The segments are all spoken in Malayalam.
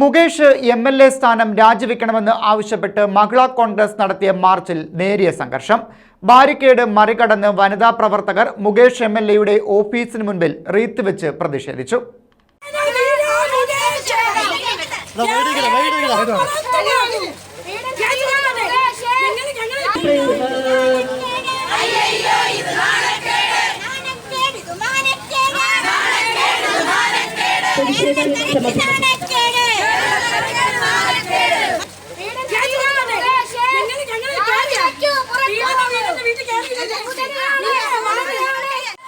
മുകേഷ് എം എൽ എ സ്ഥാനം രാജിവെക്കണമെന്ന് ആവശ്യപ്പെട്ട് മഹിളാ കോൺഗ്രസ് നടത്തിയ മാർച്ചിൽ നേരിയ സംഘർഷം. ബാരിക്കേഡ് മറികടന്ന് വനിതാ പ്രവർത്തകർ മുകേഷ് എം എൽ എയുടെ ഓഫീസിന് മുൻപിൽ റീത്ത് വെച്ച് പ്രതിഷേധിച്ചു.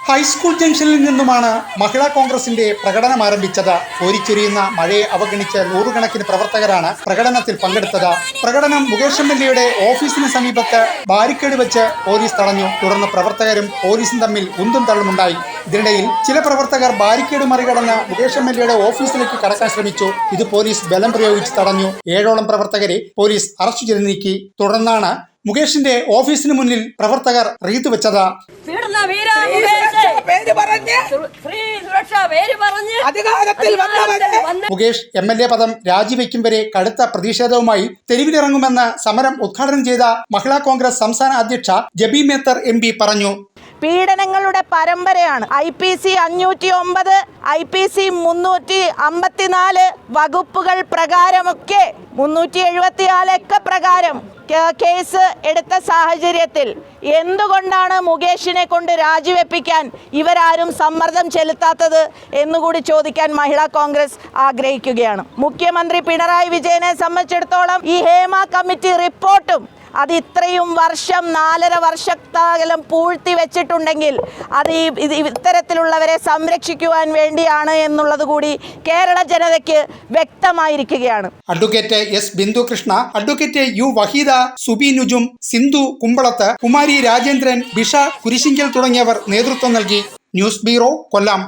ഹൈസ്കൂൾ ജംഗ്ഷനിൽ നിന്നുമാണ് മഹിളാ കോൺഗ്രസിന്റെ പ്രകടനം ആരംഭിച്ചത്. ഓരിച്ചൊരിയുന്ന മഴയെ അവഗണിച്ച് നൂറുകണക്കിന് പ്രവർത്തകരാണ് പ്രകടനത്തിൽ പങ്കെടുത്തത്. പ്രകടനം മുകേഷ് എം എൽ ഓഫീസിന് സമീപത്ത് ബാരിക്കേഡ് വെച്ച് പോലീസ് തടഞ്ഞു. തുടർന്ന് പ്രവർത്തകരും പോലീസും തമ്മിൽ ഉന്തും തള്ളുമുണ്ടായി. ഇതിനിടയിൽ ചില പ്രവർത്തകർ ബാരിക്കേഡ് മറികടന്ന് മുകേഷ് എം എൽ ഓഫീസിലേക്ക് കടക്കാൻ ശ്രമിച്ചു. ഇത് പോലീസ് ബലം പ്രയോഗിച്ച് തടഞ്ഞു. ഏഴോളം പ്രവർത്തകരെ പോലീസ് അറസ്റ്റ് ചെയ്ത് നീക്കി. തുടർന്നാണ് മുകേഷിന്റെ ഓഫീസിന് മുന്നിൽ പ്രവർത്തകർ റീത്ത് വെച്ചത്. മുകേഷ്. പേര് പറഞ്ഞ്. സ്ത്രീ സുരക്ഷ പേര് പറഞ്ഞ്. അധികാരത്തിൽ വന്നവരെ വന്ന് മുകേഷ് എം എൽ എ പദം രാജിവെക്കും വരെ കടുത്ത പ്രതിഷേധവുമായി തെരുവിലിറങ്ങുമെന്ന് സമരം ഉദ്ഘാടനം ചെയ്ത മഹിളാ കോൺഗ്രസ് സംസ്ഥാന അധ്യക്ഷ ജബി മേത്തർ എം പറഞ്ഞു. പീഡനങ്ങളുടെ പരമ്പരയാണ്. ഐ പി സി അഞ്ഞൂറ്റി ഒമ്പത് ഐ പി സി മുന്നൂറ്റി അമ്പത്തിനാല് വകുപ്പുകൾ പ്രകാരമൊക്കെ മുന്നൂറ്റി എഴുപത്തിനാലൊക്കെ പ്രകാരം കേസ് എടുത്ത സാഹചര്യത്തിൽ എന്തുകൊണ്ടാണ് മുകേഷിനെ കൊണ്ട് രാജിവെപ്പിക്കാൻ ഇവരാരും സമ്മർദ്ദം ചെലുത്താത്തത് എന്നുകൂടി ചോദിക്കാൻ മഹിളാ കോൺഗ്രസ് ആഗ്രഹിക്കുകയാണ്. മുഖ്യമന്ത്രി പിണറായി വിജയനെ സംബന്ധിച്ചിടത്തോളം ഈ ഹേമ കമ്മിറ്റി റിപ്പോർട്ടും അത് ഇത്രയും വർഷം നാലര വർഷത്താകലം പൂഴ്ത്തി വെച്ചിട്ടുണ്ടെങ്കിൽ അത് ഈ ഇത്തരത്തിലുള്ളവരെ സംരക്ഷിക്കുവാൻ വേണ്ടിയാണ് എന്നുള്ളത് കൂടി കേരള ജനതയ്ക്ക് വ്യക്തമായിരിക്കുകയാണ്. Advocate S Bindu Krishna advocate U Waheeda Subi Nujum Sindhu Kumbalath Kumari Rajendran Bisha Kurisinkal തുടങ്ങിയവർ നേതൃത്വം നൽകി. News bureau Kollam.